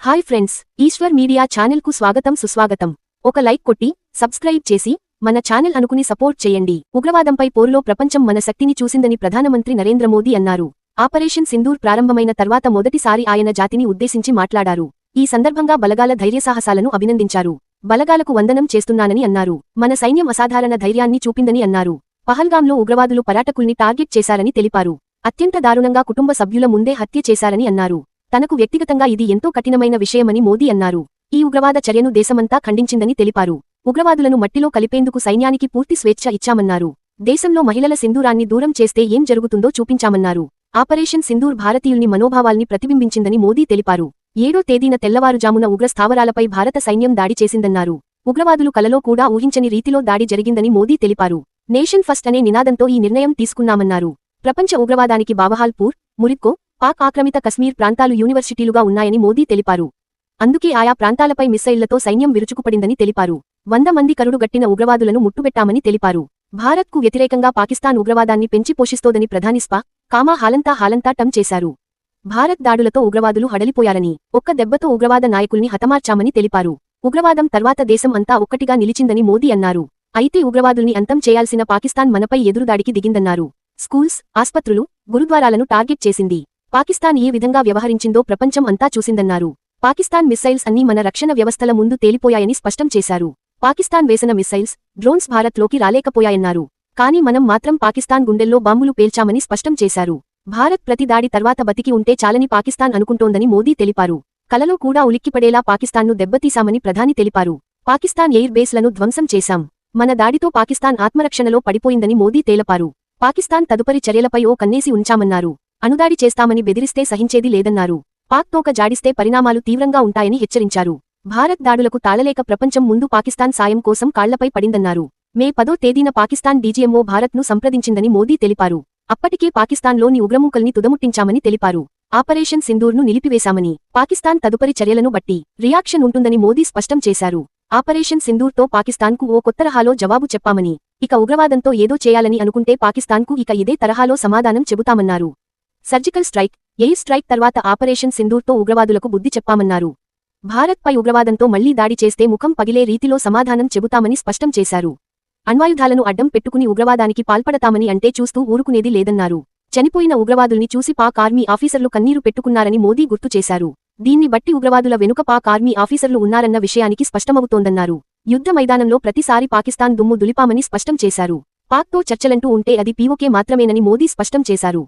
Hi friends Eshwar media ఛానల్కు స్వాగతం సుస్వాగతం. ఒక లైక్ కొట్టి సబ్స్క్రైబ్ చేసి మన ఛానల్ అనుకుని సపోర్ట్ చేయండి. ఉగ్రవాదంపై పోరులో ప్రపంచం మన శక్తిని చూసిందని ప్రధానమంత్రి నరేంద్ర మోదీ అన్నారు. ఆపరేషన్ సింధూర్ ప్రారంభమైన తర్వాత మొదటిసారి ఆయన జాతిని ఉద్దేశించి మాట్లాడారు. ఈ సందర్భంగా బలగాల ధైర్యసాహసాలను అభినందించారు. బలగాలకు వందనం చేస్తున్నానని అన్నారు. మన సైన్యం అసాధారణ ధైర్యాన్ని చూపిందని అన్నారు. పహల్గాంలో ఉగ్రవాదులు పర్యాటకుల్ని టార్గెట్ చేశారని తెలిపారు. అత్యంత దారుణంగా కుటుంబ సభ్యుల ముందే హత్య చేశారని అన్నారు. తనకు వ్యక్తిగతంగా ఇది ఎంతో కఠినమైన విషయమని మోదీ అన్నారు. ఈ ఉగ్రవాద చర్యను దేశమంతా ఖండించిందని తెలిపారు. ఉగ్రవాదులను మట్టిలో కలిపేందుకు సైన్యానికి పూర్తి స్వేచ్ఛ ఇచ్చామన్నారు. దేశంలో మహిళల సింధూరాన్ని దూరం చేస్తే ఏం జరుగుతుందో చూపించామన్నారు. ఆపరేషన్ సింధూర్ భారతీయుల్ని మనోభావాల్ని ప్రతిబింబించిందని మోదీ తెలిపారు. ఏడో తేదీన తెల్లవారుజామున ఉగ్ర స్థావరాలపై భారత సైన్యం దాడి చేసిందన్నారు. ఉగ్రవాదులు కలలో కూడా ఊహించని రీతిలో దాడి జరిగిందని మోదీ తెలిపారు. నేషన్ ఫస్ట్ అనే నినాదంతో ఈ నిర్ణయం తీసుకున్నామన్నారు. ప్రపంచ ఉగ్రవాదానికి బావహాల్పూర్ మురిక్కో పాక్ ఆక్రమిత కశ్మీర్ ప్రాంతాలు యూనివర్సిటీలుగా ఉన్నాయని మోదీ తెలిపారు. అందుకే ఆయా ప్రాంతాలపై మిస్సైళ్ళతో సైన్యం విరుచుకుపడిందని తెలిపారు. వంద మంది కరుడుగట్టిన ఉగ్రవాదులను ముట్టుబెట్టామని తెలిపారు. భారత్కు వ్యతిరేకంగా పాకిస్తాన్ ఉగ్రవాదాన్ని పెంచి పోషిస్తోదని ప్రధాని స్పా కామా హాలంతా హాలంతా టం చేశారు. భారత్ దాడులతో ఉగ్రవాదులు హడలిపోయారని ఒక్క దెబ్బతో ఉగ్రవాద నాయకుల్ని హతమార్చామని తెలిపారు. ఉగ్రవాదం తర్వాత దేశం అంతా ఒక్కటిగా నిలిచిందని మోదీ అన్నారు. అయితే ఉగ్రవాదుల్ని అంతం చేయాల్సిన పాకిస్తాన్ మనపై ఎదురుదాడికి దిగిందన్నారు. స్కూల్స్ ఆస్పత్రులు గురుద్వారాలను టార్గెట్ చేసింది. పాకిస్తాన్ ఏ విధంగా వ్యవహరించిందో ప్రపంచం అంతా చూసిందన్నారు. పాకిస్తాన్ మిస్సైల్స్ అన్నీ మన రక్షణ వ్యవస్థల ముందు తేలిపోయాయని స్పష్టం చేశారు. పాకిస్తాన్ వేసిన మిస్సైల్స్ డ్రోన్స్ భారత్లోకి రాలేకపోయాయన్నారు. కానీ మనం మాత్రం పాకిస్తాన్ గుండెల్లో బాంబులు పేల్చామని స్పష్టం చేశారు. భారత్ ప్రతి దాడి తర్వాత బతికి ఉంటే చాలని పాకిస్తాన్ అనుకుంటోందని మోదీ తెలిపారు. కలలో కూడా ఉలిక్కిపడేలా పాకిస్తాన్ను దెబ్బతీశామని ప్రధాని తెలిపారు. పాకిస్తాన్ ఎయిర్ బేస్లను ధ్వంసం చేశాం. మన దాడితో పాకిస్తాన్ ఆత్మరక్షణలో పడిపోయిందని మోదీ తేలపారు. పాకిస్తాన్ తదుపరి చర్యలపై ఓ కన్నేసి ఉంచామన్నారు. అణుదాడి చేస్తామని బెదిరిస్తే సహించేది లేదన్నారు. పాక్ తోక జాడిస్తే పరిణామాలు తీవ్రంగా ఉంటాయని హెచ్చరించారు. భారత్ దాడులకు తాళలేక ప్రపంచం ముందు పాకిస్తాన్ సాయం కోసం కాళ్ళపై పడిందన్నారు. మే పదో తేదీన పాకిస్తాన్ డీజీఎంఓ భారత్ను సంప్రదించిందని మోదీ తెలిపారు. అప్పటికే పాకిస్తాన్లోని ఉగ్రమూకల్ని తుదముట్టించామని తెలిపారు. ఆపరేషన్ సింధూర్ను నిలిపివేశామని పాకిస్తాన్ తదుపరి చర్యలను బట్టి రియాక్షన్ ఉంటుందని మోదీ స్పష్టం చేశారు. ఆపరేషన్ సింధూర్తో పాకిస్తాన్కు ఓ కొత్త తరహాలో జవాబు చెప్పామని ఇక ఉగ్రవాదంతో ఏదో చేయాలని అనుకుంటే పాకిస్తాన్కు ఇక ఇదే తరహాలో సమాధానం చెబుతామన్నారు. సర్జికల్ స్ట్రైక్ ఎయిర్ స్ట్రైక్ తర్వాత ఆపరేషన్ సింధూర్తో ఉగ్రవాదులకు బుద్ధి చెప్పామన్నారు. భారత్పై ఉగ్రవాదంతో మళ్ళీ దాడి చేస్తే ముఖం పగిలే రీతిలో సమాధానం చెబుతామని స్పష్టం చేశారు. అణ్వాయుధాలను అడ్డం పెట్టుకుని ఉగ్రవాదానికి పాల్పడతామని అంటే చూస్తూ ఊరుకునేది లేదన్నారు. చనిపోయిన ఉగ్రవాదుల్ని చూసి పాక్ ఆర్మీ ఆఫీసర్లు కన్నీరు పెట్టుకున్నారని మోదీ గుర్తు చేశారు. దీన్ని బట్టి ఉగ్రవాదుల వెనుక పాక్ ఆర్మీ ఆఫీసర్లు ఉన్నారన్న విషయానికి స్పష్టమవుతోందన్నారు. యుద్ధ మైదానంలో ప్రతిసారి పాకిస్తాన్ దుమ్ము దులిపామని స్పష్టం చేశారు. పాక్తో చర్చలంటూ ఉంటే అది పీఓకే మాత్రమేనని మోదీ స్పష్టం చేశారు.